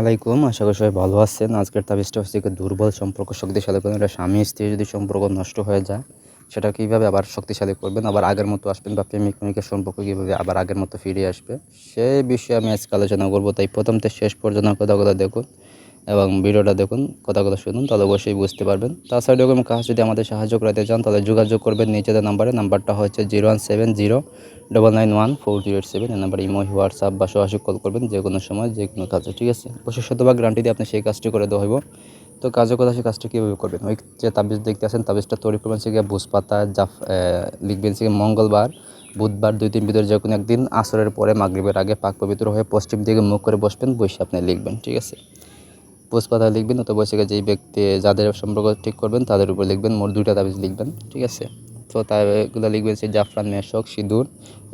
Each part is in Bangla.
আলাইকুম, আশা করি সবাই ভালো আছেন। আজকের তাবিজটা হচ্ছে দুর্বল সম্পর্ক, শক্তিশালী করবেন এটা স্বামী স্ত্রী যদি সম্পর্ক নষ্ট হয়ে যায়, সেটা কীভাবে আবার শক্তিশালী করবেন? আবার আগের মতো আসবেন বা প্রেমিক প্রেমিকের সম্পর্ক কীভাবে আবার আগের মতো ফিরে আসবে? সেই বিষয়ে আমি আজকে আলোচনা করব। তাই প্রথম থেকে শেষ পর্যন্ত কথা কথা দেখুন। এবং ভিডিওটা দেখুন, কথা কথা শুনুন, তাহলে অবশ্যই বুঝতে পারবেন। তাছাড়া এরকম কাজ যদি আমাদের সাহায্য করাতে চান, তাহলে যোগাযোগ করবেন নিচেদের নাম্বারে। নাম্বারটা হচ্ছে zero one seven zero double nine one four zero eight seven. এই নাম্বারে ইমো, হোয়াটসঅ্যাপ বা সরাসরি কল করবেন, যে কোনো সময়, যে কোনো কাজে, ঠিক আছে? পঁচিশ শতভাগ গ্যারান্টি দিয়ে আপনি সেই কাজটি করে দেওয়া হইব। তো কাজের কথা সেই কাজটা কীভাবে করবেন? ওই যে তাবিজ দেখতে আছেন, তাবিজটা তৈরি করবেন সেখানে বুসপাতা জাফ লিখবেন সেখানে মঙ্গলবার, বুধবার, দুই দিন ভিতরে যে কোনো একদিন, আসরের পরে, মাগরিবের আগে, পাক পবিত্র হয়ে পশ্চিম দিকে মুখ করে বসবেন, বসে আপনি লিখবেন, ঠিক আছে? পোস্ট পাতা লিখবেন অথবা বসে যেই ব্যক্তি, যাদের সম্পর্ক ঠিক করবেন, তাদের উপর লিখবেন, মোট দুইটা তাবিজ লিখবেন, ঠিক আছে? তো তাই এগুলো লিখবেন সেই জাফরান, মেশক, সিঁদুর,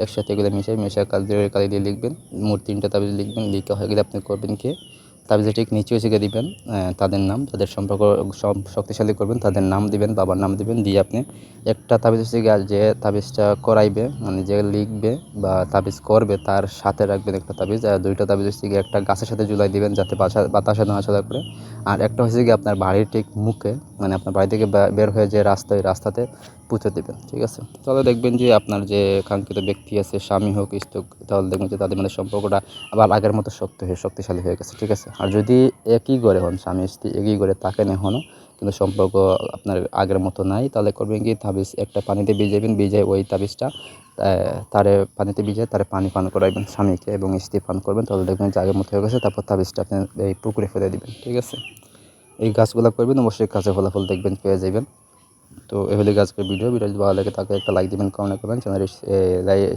একসাথে এগুলো মিশে মেশা কালদের কালি দিয়ে লিখবেন, মোট তিনটা তাবিজ লিখবেন, লিখে হয়ে গেলে আপনি করবেন কি? তাবিজে ঠিক নিচে শিখে দিবেন তাদের নাম, তাদের সম্পর্ক শক্তিশালী করবেন, তাদের নাম দিবেন, বাবার নাম দিবেন, দিয়ে আপনি একটা তাবিজ গিয়ে যে তাবিজটা করাইবে মানে যে লিখবে বা তাবিজ করবে তার সাথে রাখবেন একটা তাবিজ, আর দুইটা তাবিজ হচ্ছে গিয়ে একটা গাছের সাথে জুলাই দিবেন যাতে বাতাসে নড়াচড়া করে আর একটা হচ্ছে গিয়ে আপনার বাড়ির ঠিক মুখে মানে আপনার বাড়ি থেকে বের হয়ে যে রাস্তা ওই রাস্তাতে পুঁতে দেবেন ঠিক আছে? তাহলে দেখবেন যে আপনার যে কাঙ্ক্ষিত ব্যক্তি আছে, স্বামী হোক, স্ত্রী তাহলে দেখবেন যে তাদের মধ্যে সম্পর্কটা আবার আগের মতো শক্ত হয়ে, শক্তিশালী হয়ে গেছে, ঠিক আছে? আর যদি একই করে হন, স্বামী, স্ত্রী একই করে তাকে হনও, কিন্তু সম্পর্ক আপনার আগের মতো নাই, তাহলে করবেন কি? তাবিজ, একটা পানিতে ভিজাবেন ভিজে ওই তাবিজটা তারে পানিতে ভিজে তারে পানি পান করাইবেন স্বামীকে এবং স্ত্রী পান করবেন, তাহলে দেখবেন যে আগের মতো হয়ে গেছে, তারপর তাবিজটা আপনি এই পুকুরে ফেলে দিবেন, ঠিক আছে? এই গাছগুলো করবেন, অবশ্যই কাজে ফলাফল দেখবেন, পেয়ে যাবেন। তো এ হলে আজকের ভিডিও ভিডিও যদি ভালো লাগে তাকে একটা লাইক দেবেন কমেন্ট করবেন চ্যানেল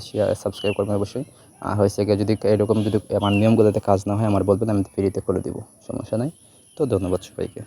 শেয়ার সাবস্ক্রাইব করবেন অবশ্যই। আর হয়েছে গিয়ে যদি এরকম যদি আমার নিয়মগুলোতে কাজ না হয়, আমার বলবেন, আমি ফ্রিতে করে দিব, সমস্যা নাই। তো ধন্যবাদ সবাইকে।